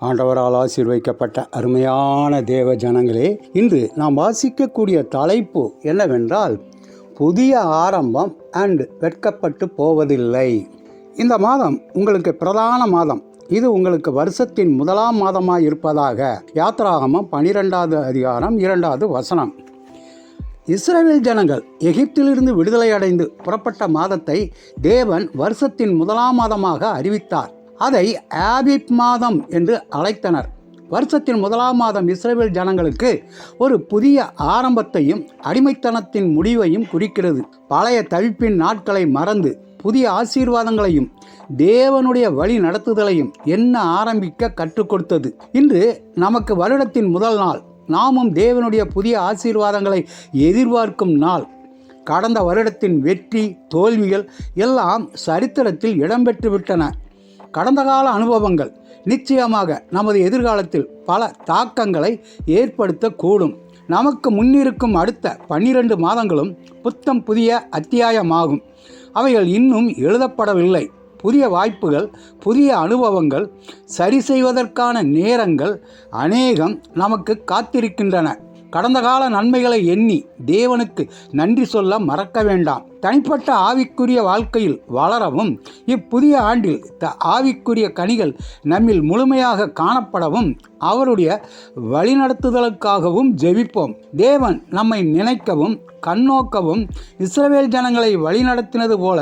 ஆண்டவரால் ஆசீர்வைக்கப்பட்ட அருமையான தேவ ஜனங்களே இன்று நாம் வாசிக்கக்கூடிய தலைப்பு என்னவென்றால் புதிய ஆரம்பம் அண்ட் வெட்கப்பட்டு போவதில்லை. இந்த மாதம் உங்களுக்கு பிரதான மாதம். இது உங்களுக்கு வருஷத்தின் முதலாம் மாதமாக இருப்பதாக யாத்ராகமம் பனிரெண்டாவது அதிகாரம் இரண்டாவது வசனம். இஸ்ரேல் ஜனங்கள் எகிப்திலிருந்து விடுதலை அடைந்து புறப்பட்ட மாதத்தை தேவன் வருஷத்தின் முதலாம் மாதமாக அறிவித்தார். அதை ஆபிப் மாதம் என்று அழைத்தனர். வருஷத்தின் முதலாம் மாதம் இஸ்ரேல் ஜனங்களுக்கு ஒரு புதிய ஆரம்பத்தையும் அடிமைத்தனத்தின் முடிவையும் குறிக்கிறது. பழைய தவிப்பின் நாட்களை மறந்து புதிய ஆசீர்வாதங்களையும் தேவனுடைய வழி நடத்துதலையும் என்ன ஆரம்பிக்க கற்றுக் கொடுத்தது? இன்று நமக்கு வருடத்தின் முதல் நாள். நாமும் தேவனுடைய புதிய ஆசீர்வாதங்களை எதிர்பார்க்கும் நாள். கடந்த வருடத்தின் வெற்றி தோல்விகள் எல்லாம் சரித்திரத்தில் இடம்பெற்று விட்டன கடந்த கால அனுபவங்கள் நிச்சயமாக நமது எதிர்காலத்தில் பல தாக்கங்களை ஏற்படுத்தக்கூடும். நமக்கு முன்னிருக்கும் அடுத்த பன்னிரண்டு மாதங்களும் புத்தம் புதிய அத்தியாயமாகும். அவைகள் இன்னும் எழுதப்படவில்லை. புதிய வாய்ப்புகள் புதிய அனுபவங்கள் சரி செய்வதற்கான நேரங்கள் அநேகம் நமக்கு காத்திருக்கின்றன. கடந்த கால நன்மைகளை எண்ணி தேவனுக்கு நன்றி சொல்ல மறக்க வேண்டாம். தனிப்பட்ட ஆவிக்குரிய வாழ்க்கையில் வளரவும் இப்புதிய ஆண்டில் த ஆவிக்குரிய கனிகள் நம்மில் முழுமையாக காணப்படவும் அவருடைய வழிநடத்துதலுக்காகவும் ஜெபிப்போம். தேவன் நம்மை நினைக்கவும் கண்ணோக்கவும் இஸ்ரவேல் ஜனங்களை வழிநடத்தினது போல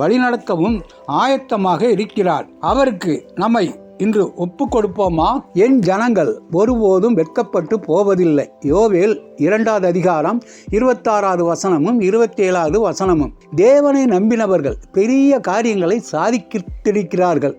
வழிநடத்தவும் ஆயத்தமாக இருக்கிறார். அவருக்கு நம்மை இன்று ஒப்பு கொடுப்போமா என் ஜனங்கள் ஒருபோதும் வெட்கப்பட்டு போவதில்லை. யோவேல் இரண்டாவது அதிகாரம் இருபத்தாறாவது வசனமும் இருபத்தேழாவது வசனமும். தேவனை நம்பினவர்கள் பெரிய காரியங்களை சாதித்திருக்கிறார்கள்.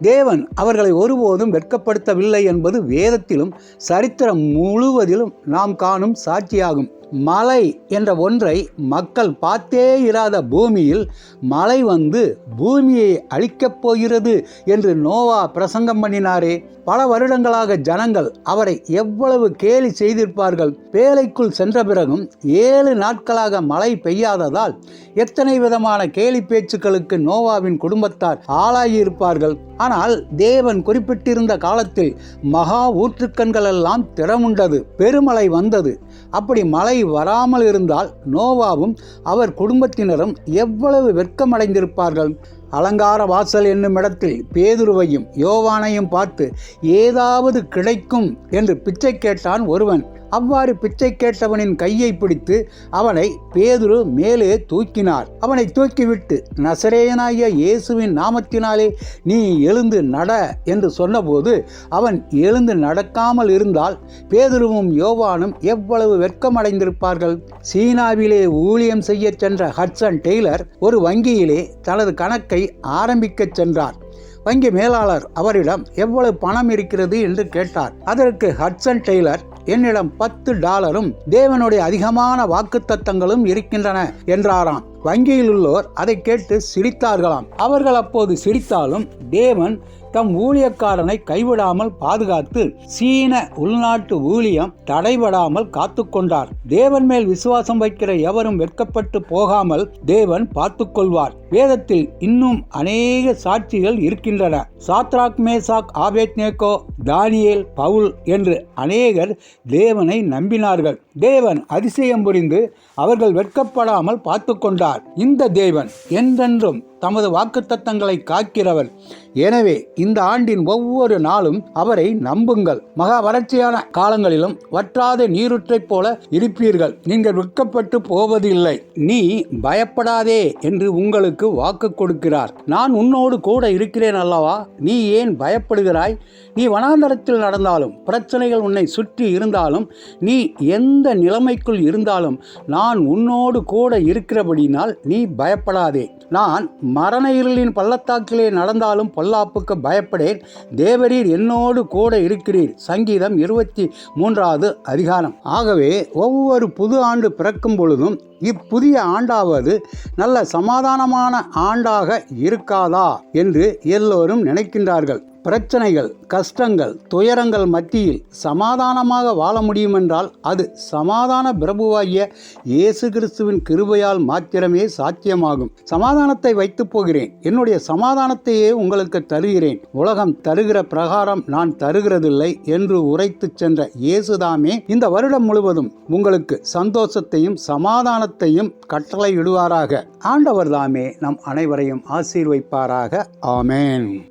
தேவன் அவர்களை ஒருபோதும் வெட்கப்படுத்தவில்லை என்பது வேதத்திலும் சரித்திரம் முழுவதிலும் நாம் காணும் சாட்சியாகும். மலை என்ற ஒன்றை மக்கள் பார்த்தே இராத பூமியில் மழை வந்து பூமியை அழிக்கப் போகிறது என்று நோவா பிரசங்கம் பண்ணினாரே. பல வருடங்களாக ஜனங்கள் அவரை எவ்வளவு கேலி செய்திருப்பார்கள். பேலைக்குள் சென்ற பிறகும் ஏழு நாட்களாக மழை பெய்யாததால் எத்தனை விதமான கேலி பேச்சுக்களுக்கு நோவாவின் குடும்பத்தார் ஆளாகியிருப்பார்கள். ஆனால் தேவன் குறிப்பிட்டிருந்த காலத்தில் மகா ஊற்றுக்கண்கள் எல்லாம் திறமுண்டது பெருமழை வந்தது. அப்படி மழை வராமல் இருந்தால் நோவாவும் அவர் குடும்பத்தினரும் எவ்வளவு வெட்கமடைந்திருப்பார்கள்? அலங்கார வாசல் என்னும் இடத்தில் பேதுருவையும் யோவானையும் பார்த்து ஏதாவது கிடைக்கும் என்று பிச்சை கேட்டான் ஒருவன். அவ்வாறு பிச்சை கேட்டவனின் கையை பிடித்து அவனை பேதுரு மேலே தூக்கினார். அவனை தூக்கிவிட்டு நசரேயனாகிய இயேசுவின் நாமத்தினாலே நீ எழுந்து நட என்று சொன்னபோது அவன் எழுந்து நடக்காமல் இருந்தால் பேதுருவும் யோவானும் எவ்வளவு வெட்கமடைந்திருப்பார்கள். சீனாவிலே ஊழியம் செய்ய சென்ற ஹட்சன் டெய்லர் ஒரு வங்கியிலே தனது கணக்கை ஆரம்பிக்கச் சென்றார். வங்கி மேலாளர் அவரிடம் எவ்வளவு பணம் இருக்கிறது என்று கேட்டார். அதற்கு ஹட்சன் டெய்லர் என்னிடம் பத்து டாலரும் தேவனுடைய அதிகமான வாக்குத்தத்தங்களும் இருக்கின்றன என்றாராம். வங்கியில் உள்ளோர் அதை கேட்டு சிரித்தார்களாம். அவர்கள் அப்போது சிரித்தாலும் தேவன் தம் ஊழியக்காரனை கைவிடாமல் பாதுகாத்து சீன உள்நாட்டு ஊழியம் தடைபடாமல் காத்து கொண்டார் தேவன் மேல் விசுவாசம் வைக்கிற எவரும் வெட்கப்பட்டு போகாமல் தேவன் பார்த்து கொள்வார் வேதத்தில் இன்னும் அநேக சாட்சிகள் இருக்கின்றன. சாத்ராக் மேசாக் ஆபேத்னேகோ தானியேல் பவுல் என்று அநேகர் தேவனை நம்பினார்கள். தேவன் அதிசயம் புரிந்து அவர்கள் வெட்கப்படாமல் பார்த்து கொண்டார். இந்த தேவன் என்றென்றும் தமது வாக்குத்தத்தங்களை காக்கிறவர். எனவே இந்த ஆண்டின் ஒவ்வொரு நாளும் அவரை நம்புங்கள். மகா வறட்சியான காலங்களிலும் வற்றாத நீருற்றைப் போல இருப்பீர்கள். நீங்கள் வெட்கப்பட்டு போவதில்லை. நீ பயப்படாதே என்று உங்களுக்கு வாக்கு கொடுக்கிறார். நான் உன்னோடு கூட இருக்கிறேன் அல்லவா? நீ ஏன் பயப்படுகிறாய்? நீ வனாந்தரத்தில் நடந்தாலும் பிரச்சனைகள் உன்னை சுற்றி இருந்தாலும் நீ எந்த நிலைமைக்குள் இருந்தாலும் நான் உன்னோடு கூட இருக்கிறபடினால் நீ பயப்படாதே. நான் மரண இருளின் பள்ளத்தாக்கிலே நடந்தாலும் பொல்லாப்புக்கு பயப்படேன். தேவரீர் என்னோடு கூட இருக்கிறீர். சங்கீதம் இருபத்தி மூன்றாவது அதிகாரம். ஆகவே ஒவ்வொரு புது ஆண்டு பிறக்கும் பொழுதும் இப்புதிய ஆண்டாவது நல்ல சமாதானமான ஆண்டாக இருக்காதா என்று எல்லோரும் நினைக்கின்றார்கள். பிரச்சனைகள் கஷ்டங்கள் துயரங்கள் மத்தியில் சமாதானமாக வாழ முடியும் என்றால் அது சமாதான பிரபுவாகிய இயேசு கிறிஸ்துவின் கிருபையால் மாத்திரமே சாத்தியமாகும். சமாதானத்தை வைத்துப் போகிறேன். என்னுடைய சமாதானத்தையே உங்களுக்கு தருகிறேன். உலகம் தருகிற பிரகாரம் நான் தருகிறதில்லை என்று உரைத்துச் சென்ற இயேசுதாமே இந்த வருடம் முழுவதும் உங்களுக்கு சந்தோஷத்தையும் சமாதானத்தையும் கட்டளையிடுவாராக. ஆண்டவர் தாமே நம் அனைவரையும் ஆசீர்வைப்பாராக. ஆமேன்.